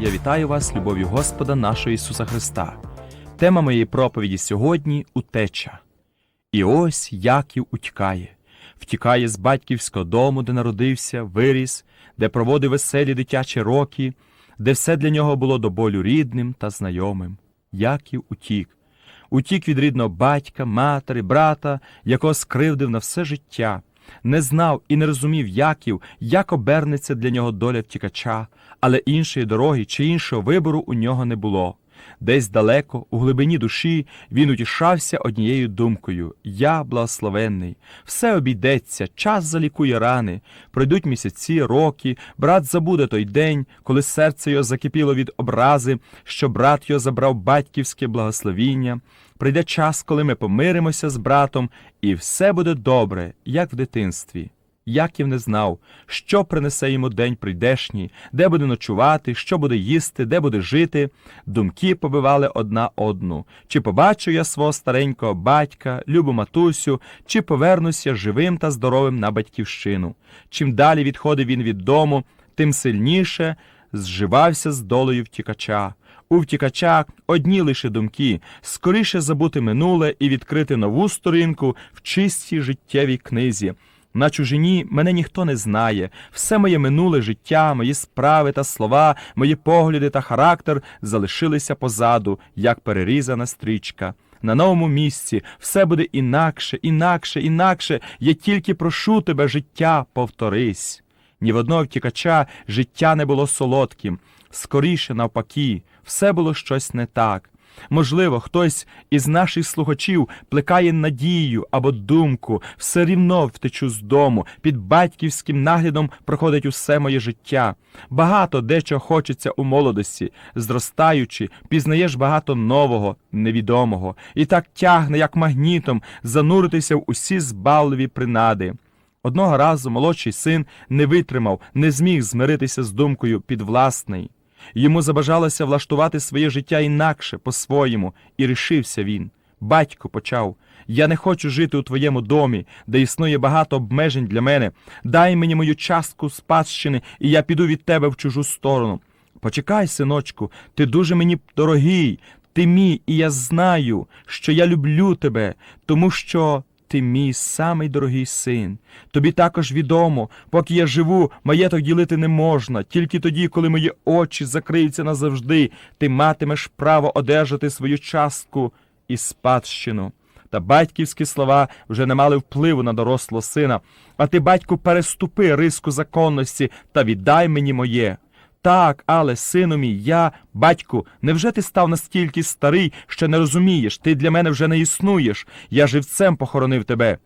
Я вітаю вас, любов'ю Господа нашого Ісуса Христа. Тема моєї проповіді сьогодні утеча. І ось Яків утікає, втікає з батьківського дому, де народився, виріс, де проводив веселі дитячі роки, де все для нього було до болю рідним та знайомим. Яків утік. Утік від рідного батька, матері, брата, якого скривдив на все життя. Не знав і не розумів Яків, як обернеться для нього доля втікача, але іншої дороги чи іншого вибору у нього не було. Десь далеко, у глибині душі, він утішався однією думкою Я благословенний, все обійдеться, час залікує рани, пройдуть місяці, роки, брат забуде той день, коли серце його закипіло від образи, що брат його забрав батьківське благословіння. Прийде час, коли ми помиримося з братом, і все буде добре, як в дитинстві. Яків не знав, що принесе йому день прийдешній, де буде ночувати, що буде їсти, де буде жити. Думки побивали одна одну. Чи побачу я свого старенького батька, любу матусю, чи повернуся живим та здоровим на батьківщину. Чим далі відходив він від дому, тим сильніше зживався з долею втікача. У втікача одні лише думки скоріше забути минуле і відкрити нову сторінку в чистій життєвій книзі. На чужині мене ніхто не знає. Все моє минуле життя, мої справи та слова, мої погляди та характер залишилися позаду, як перерізана стрічка. На новому місці все буде інакше, інакше, інакше. Я тільки прошу тебе, життя, повторись. Ні в одного втікача життя не було солодким. Скоріше, навпаки, все було щось не так. Можливо, хтось із наших слухачів плекає надію або думку, все рівно втечу з дому, під батьківським наглядом проходить усе моє життя. Багато дечого хочеться у молодості, зростаючи, пізнаєш багато нового, невідомого, і так тягне, як магнітом, зануритися в усі збавливі принади. Одного разу молодший син не витримав, не зміг змиритися з думкою підвласний. Йому забажалося влаштувати своє життя інакше, по-своєму, і рішився він. Батько почав. Я не хочу жити у твоєму домі, де існує багато обмежень для мене. Дай мені мою частку спадщини, і я піду від тебе в чужу сторону. Почекай, синочку, ти дуже мені дорогий, ти мій, і я знаю, що я люблю тебе, тому що ти мій самий дорогий син. Тобі також відомо, поки я живу, маєток ділити не можна. Тільки тоді, коли мої очі закриються назавжди, ти матимеш право одержати свою частку і спадщину. Та батьківські слова вже не мали впливу на дорослого сина. А ти, батьку, переступи риску законності та віддай мені моє. Так, але, сину мій, я, батьку, невже ти став настільки старий, що не розумієш, ти для мене вже не існуєш, я живцем похоронив тебе.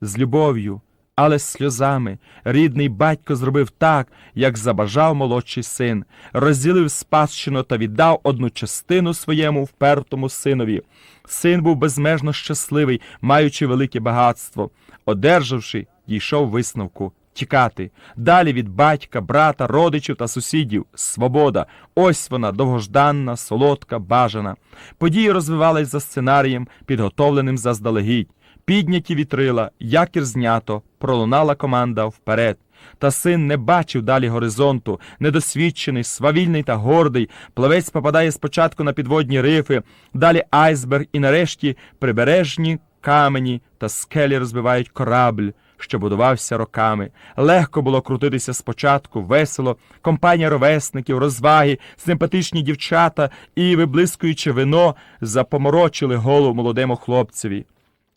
З любов'ю, але з сльозами, рідний батько зробив так, як забажав молодший син, розділив спадщину та віддав одну частину своєму впертому синові. Син був безмежно щасливий, маючи велике багатство. Одержавши, дійшов висновку тікати. Далі від батька, брата, родичів та сусідів. Свобода. Ось вона довгожданна, солодка, бажана. Події розвивались за сценарієм, підготовленим заздалегідь. Підняті вітрила, якір знято, пролунала команда вперед. Та син не бачив далі горизонту, недосвідчений, свавільний та гордий. Плавець попадає спочатку на підводні рифи, далі айсберг і нарешті прибережні камені та скелі розбивають корабль що будувався роками. Легко було крутитися спочатку, весело, компанія ровесників, розваги, симпатичні дівчата і, виблискуючи вино, запоморочили голову молодому хлопцеві.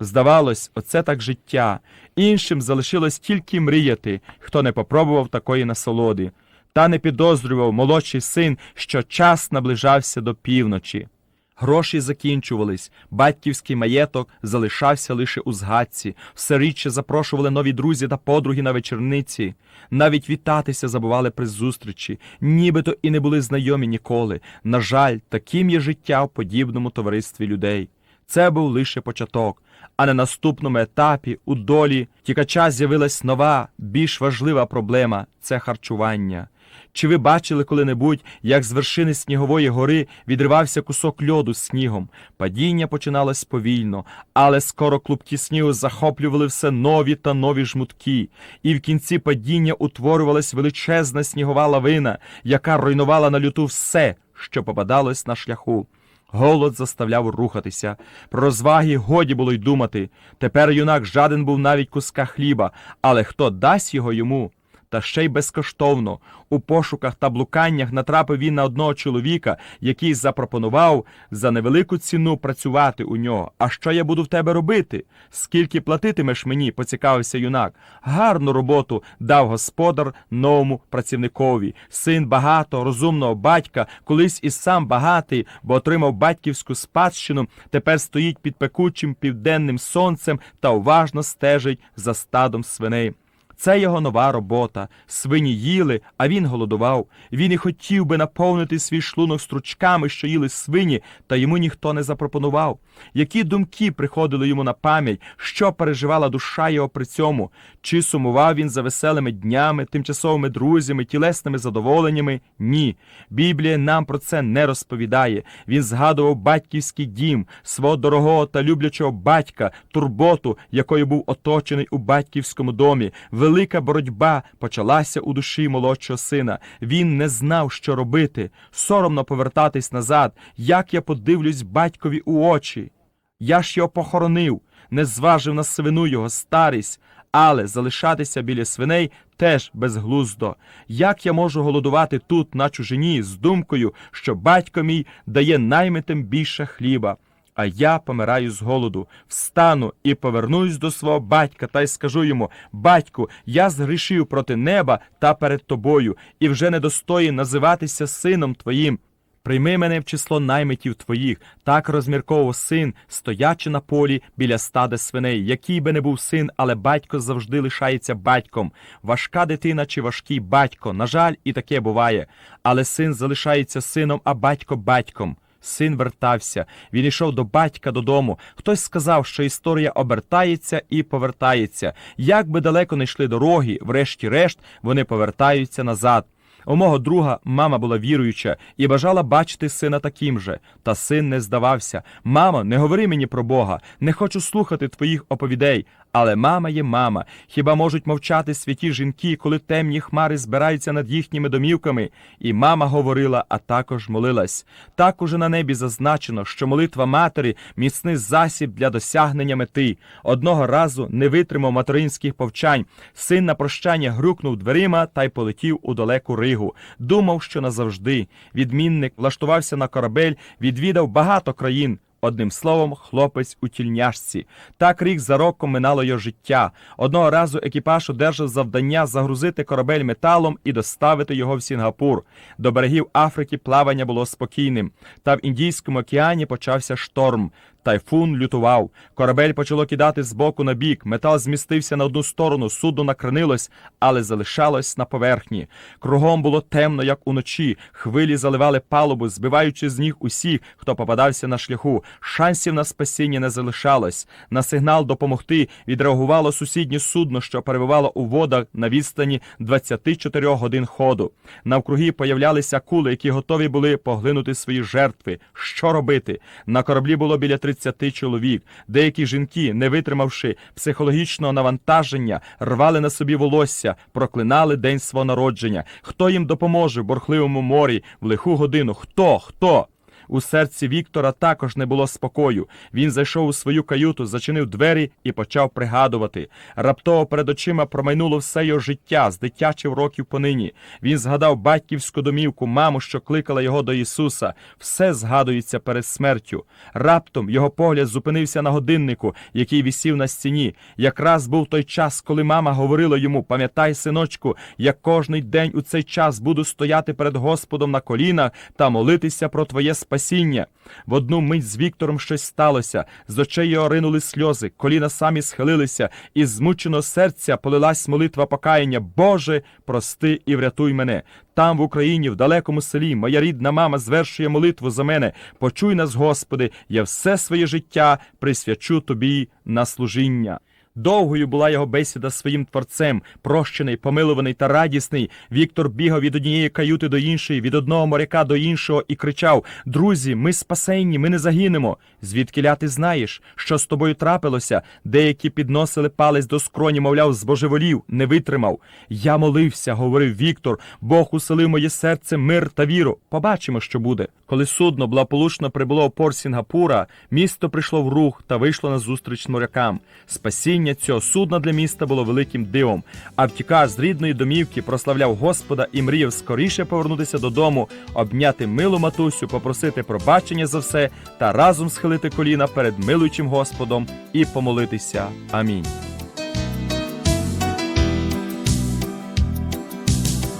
Здавалось, оце так життя. Іншим залишилось тільки мріяти, хто не попробував такої насолоди. Та не підозрював молодший син, що час наближався до півночі. Гроші закінчувались, батьківський маєток залишався лише у згадці, все рідше запрошували нові друзі та подруги на вечорниці. Навіть вітатися забували при зустрічі, нібито і не були знайомі ніколи. На жаль, таким є життя в подібному товаристві людей. Це був лише початок, а на наступному етапі у долі тікача з'явилась нова, більш важлива проблема це харчування. Чи ви бачили коли-небудь, як з вершини снігової гори відривався кусок льоду з снігом? Падіння починалось повільно, але скоро клубки снігу захоплювали все нові та нові жмутки, і в кінці падіння утворювалась величезна снігова лавина, яка руйнувала на люту все, що попадалось на шляху. Голод заставляв рухатися. Про розваги годі було й думати. Тепер юнак жаден був навіть куска хліба, але хто дасть його йому? Та ще й безкоштовно. У пошуках та блуканнях натрапив він на одного чоловіка, який запропонував за невелику ціну працювати у нього. А що я буду в тебе робити? Скільки платитимеш мені? поцікавився юнак. Гарну роботу дав господар новому працівникові. Син багато, розумного батька, колись і сам багатий, бо отримав батьківську спадщину, тепер стоїть під пекучим південним сонцем та уважно стежить за стадом свиней. Це його нова робота. Свині їли, а він голодував. Він і хотів би наповнити свій шлунок стручками, що їли свині, та йому ніхто не запропонував. Які думки приходили йому на пам'ять, що переживала душа його при цьому? Чи сумував він за веселими днями, тимчасовими друзями, тілесними задоволеннями? Ні. Біблія нам про це не розповідає. Він згадував батьківський дім, свого дорогого та люблячого батька, турботу, якою був оточений у батьківському домі. Велика боротьба почалася у душі молодшого сина. Він не знав, що робити. Соромно повертатись назад. Як я подивлюсь батькові у очі? Я ж його похоронив, не зважив на свину його старість, але залишатися біля свиней теж безглуздо. Як я можу голодувати тут, на чужині, з думкою, що батько мій дає наймитим більше хліба? А я помираю з голоду, встану і повернусь до свого батька та й скажу йому: Батьку, я згрішив проти неба та перед тобою, і вже не достоїн називатися сином твоїм. Прийми мене в число наймитів твоїх, так розмірковував син, стоячи на полі біля стада свиней. Який би не був син, але батько завжди лишається батьком. Важка дитина чи важкий батько. На жаль, і таке буває. Але син залишається сином, а батько батьком. Син вертався, він йшов до батька додому. Хтось сказав, що історія обертається і повертається. Як би далеко не йшли дороги, врешті-решт вони повертаються назад. У мого друга мама була віруюча і бажала бачити сина таким же. Та син не здавався. Мамо, не говори мені про Бога, не хочу слухати твоїх оповідей. Але мама є мама. Хіба можуть мовчати святі жінки, коли темні хмари збираються над їхніми домівками? І мама говорила, а також молилась. Так уже на небі зазначено, що молитва матері міцний засіб для досягнення мети. Одного разу не витримав материнських повчань. Син на прощання грюкнув дверима та й полетів у далеку Ригу. Думав, що назавжди. Відмінник влаштувався на корабель, відвідав багато країн. Одним словом, хлопець у тільняшці. Так рік за роком минало його життя. Одного разу екіпаж одержав завдання загрузити корабель металом і доставити його в Сінгапур. До берегів Африки плавання було спокійним. Та в Індійському океані почався шторм. Тайфун лютував. Корабель почало кидати з боку на бік. Метал змістився на одну сторону, судно накренилось, але залишалось на поверхні. Кругом було темно, як уночі. Хвилі заливали палубу, збиваючи з ніг усіх, хто попадався на шляху. Шансів на спасіння не залишалось. На сигнал допомогти відреагувало сусіднє судно, що перебувало у водах на відстані 24 годин ходу. Навкруги появлялися акули, які готові були поглинути свої жертви. Що робити? На кораблі було біля 30 чоловік. Деякі жінки, не витримавши психологічного навантаження, рвали на собі волосся, проклинали день свого народження. Хто їм допоможе в борхливому морі в лиху годину? Хто? Хто? У серці Віктора також не було спокою. Він зайшов у свою каюту, зачинив двері і почав пригадувати. Раптово перед очима промайнуло все його життя з дитячих років понині. Він згадав батьківську домівку, маму, що кликала його до Ісуса. Все згадується перед смертю. Раптом його погляд зупинився на годиннику, який вісів на стіні. Якраз був той час, коли мама говорила йому: пам'ятай, синочку, я кожний день у цей час буду стояти перед Господом на колінах та молитися про твоє спасіння спасіння. В одну мить з Віктором щось сталося, з очей його ринули сльози, коліна самі схилилися, і з змученого серця полилась молитва покаяння. Боже, прости і врятуй мене. Там, в Україні, в далекому селі, моя рідна мама звершує молитву за мене. Почуй нас, Господи, я все своє життя присвячу тобі на служіння. Довгою була його бесіда з своїм творцем, прощений, помилуваний та радісний. Віктор бігав від однієї каюти до іншої, від одного моряка до іншого і кричав: Друзі, ми спасенні, ми не загинемо. Звідки ля ти знаєш, що з тобою трапилося? Деякі підносили палець до скроні, мовляв, збожеволів, не витримав. Я молився, говорив Віктор. Бог уселив моє серце, мир та віру. Побачимо, що буде. Коли судно благополучно прибуло у порт Сінгапура, місто прийшло в рух та вийшло на зустріч морякам. Спасіння цього судна для міста було великим дивом. А втікач з рідної домівки прославляв Господа і мріяв скоріше повернутися додому, обняти милу матусю, попросити пробачення за все та разом схилити коліна перед милуючим Господом і помолитися. Амінь.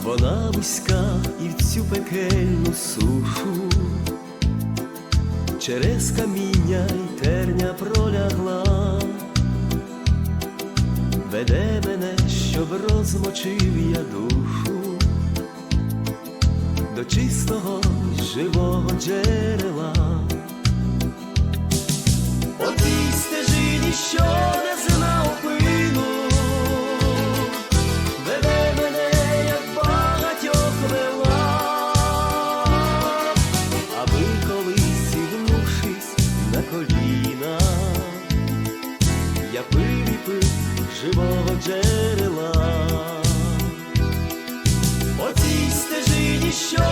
Вона вузька і в цю пекельну сушу, через каміння й терня пролягла, веде мене, щоб розмочив я душу. До чистого живого джерела. По тій стежині, що не знав пину, веде мене, як багатьох вела, аби колись зігнувшись на коліна, живого джерела. По цій стежині, що